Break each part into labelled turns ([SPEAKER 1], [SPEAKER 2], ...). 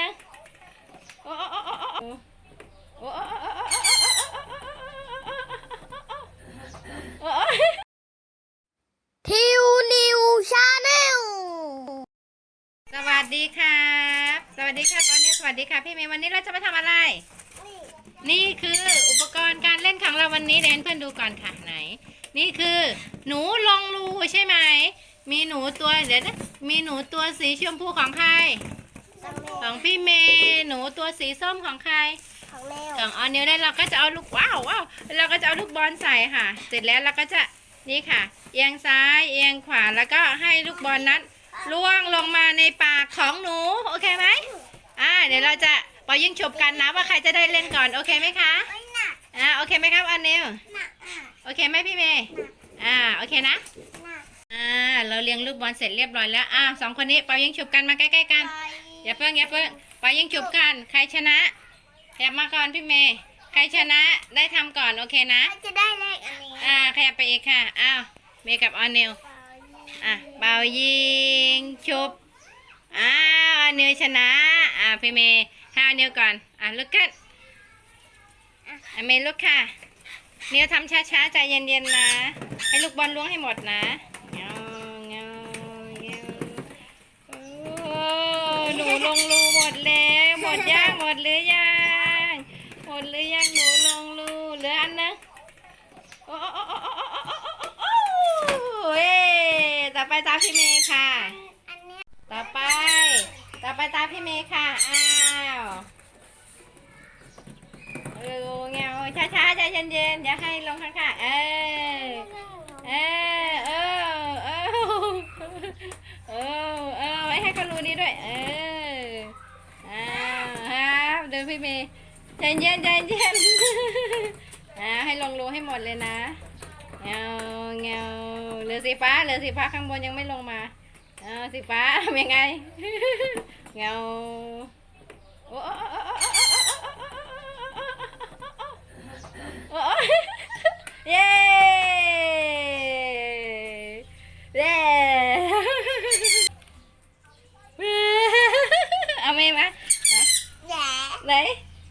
[SPEAKER 1] นะ
[SPEAKER 2] ทิวนิวชาแนล
[SPEAKER 1] สวัสดีครับ สวัสดีครับวันนี้สวัสดีครับพี่เมย์วันนี้เราจะมาทำอะไร นี่คืออุปกรณ์การเล่นของเราวันนี้แดนเพื่อนดูก่อนค่ะไหน นี่คือ หนูลงรูใช่ไหมมีหนูตัวเดี๋ยวนะมีหนูตัวสีชมพูของใคร ของพี่เมย์หนูตัวสีส้มของใคร
[SPEAKER 2] ของแมว
[SPEAKER 1] ของออนนิวได้เราก็จะเอาลูกว้าวว้าวเราก็จะเอาลูกบอลใส่ค่ะ เสร็จแล้วเราก็จะนี่ค่ะ เอียงซ้ายเอียงขวาแล้วก็ให้ลูกบอลนั้นล่วงลงมาในปากของหนูโอเคไหมอ่าเดี๋ยวเราจะปอยิงฉุบกันนะว่าใครจะได้เล่นก่อนโอเคไหมคะ
[SPEAKER 2] ไม่หนัก
[SPEAKER 1] อ่าโอเคไหมครับออนนิว
[SPEAKER 2] หนักอะ
[SPEAKER 1] โอเคไหมพี่เมย์อ่าโอเคนะ
[SPEAKER 2] หนัก
[SPEAKER 1] อ่าเราเลี้ยงลูกบอลเสร็จเรียบร้อยแล้วอ่าสองคนนี้ปอยิงฉุบกันมาใกล้ๆกัน อย่าเพิ่งอย่าเพิ่งปอยิงฉุบกันใครชนะขยับมาก่อนพี่เมย์ใครชนะได้ทำก่อนโอเคนะ
[SPEAKER 2] จะได้เลขอันนี้
[SPEAKER 1] อ่าขยับไปอีกค่ะ อ้าว เมย์กับออนนิวอะเบายิงชุบ อ้าวออนนิวชนะ อ่าพี่เมย์ให้ออนนิวก่อน อะลุกขึ้นอะเมย์ลุกค่ะนิวทำช้าๆใจเย็นๆนะ ให้ลูกบอลล้วงให้หมดนะ ดแล้วหมดย่างหมดหรือยังหมดหรือยังหนูลงรูเหลืออันนึงโอ้โอ้โอ้โอ้โอ้โอ้เอ้ต่อไปตาพี่เมย์ค่ะ ต่อไป ต่อไปตาพี่เมย์ค่ะ อ้าวเออเงี้ยช้าช้าใจเย็นเย็นอย่าให้ลงข้างข้าเออเออเออเออเออเออให้กระรูนี้ด้วย เออ พี่เมย์ใจเย็นใจเย็นอ่าให้ลงรูให้หมดเลยนะเงาเงาเหลือสีฟ้าเหลือสีฟ้าข้างบนยังไม่ลงมาเออสีฟ้าทำยังไงเงาโอ้เย้เย้เอาไหมมา
[SPEAKER 2] แหล่
[SPEAKER 1] ไหน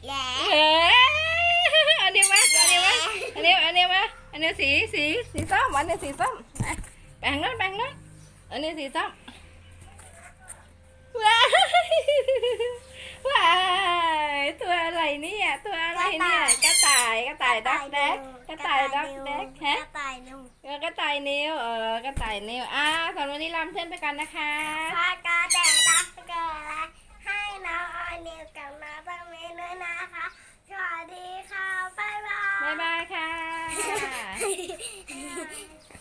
[SPEAKER 2] แหล่
[SPEAKER 1] เฮ้ยอันนี้มาอันนี้มาอันนี้อันนี้มาอันนี้สีสีสีส้มอันนี้สีส้มอะแบ่งนู้นแบ่งนู้นอันนี้สีส้มว้ายว้ายตัวอะไรเนี่ยตัวอะไรเนี่ยกระต่ายกระต่ายดักแดกกระต่ายดักแดก
[SPEAKER 2] ก
[SPEAKER 1] ฮะ
[SPEAKER 2] ระต่ายนุ่ม
[SPEAKER 1] เออกระต่ายนิ้วเออกระต่ายนิ้วอะสำหรับวันนี้ลาเพื่อนไปกันนะคะ
[SPEAKER 2] พากาแดดดักเกิ
[SPEAKER 1] はい。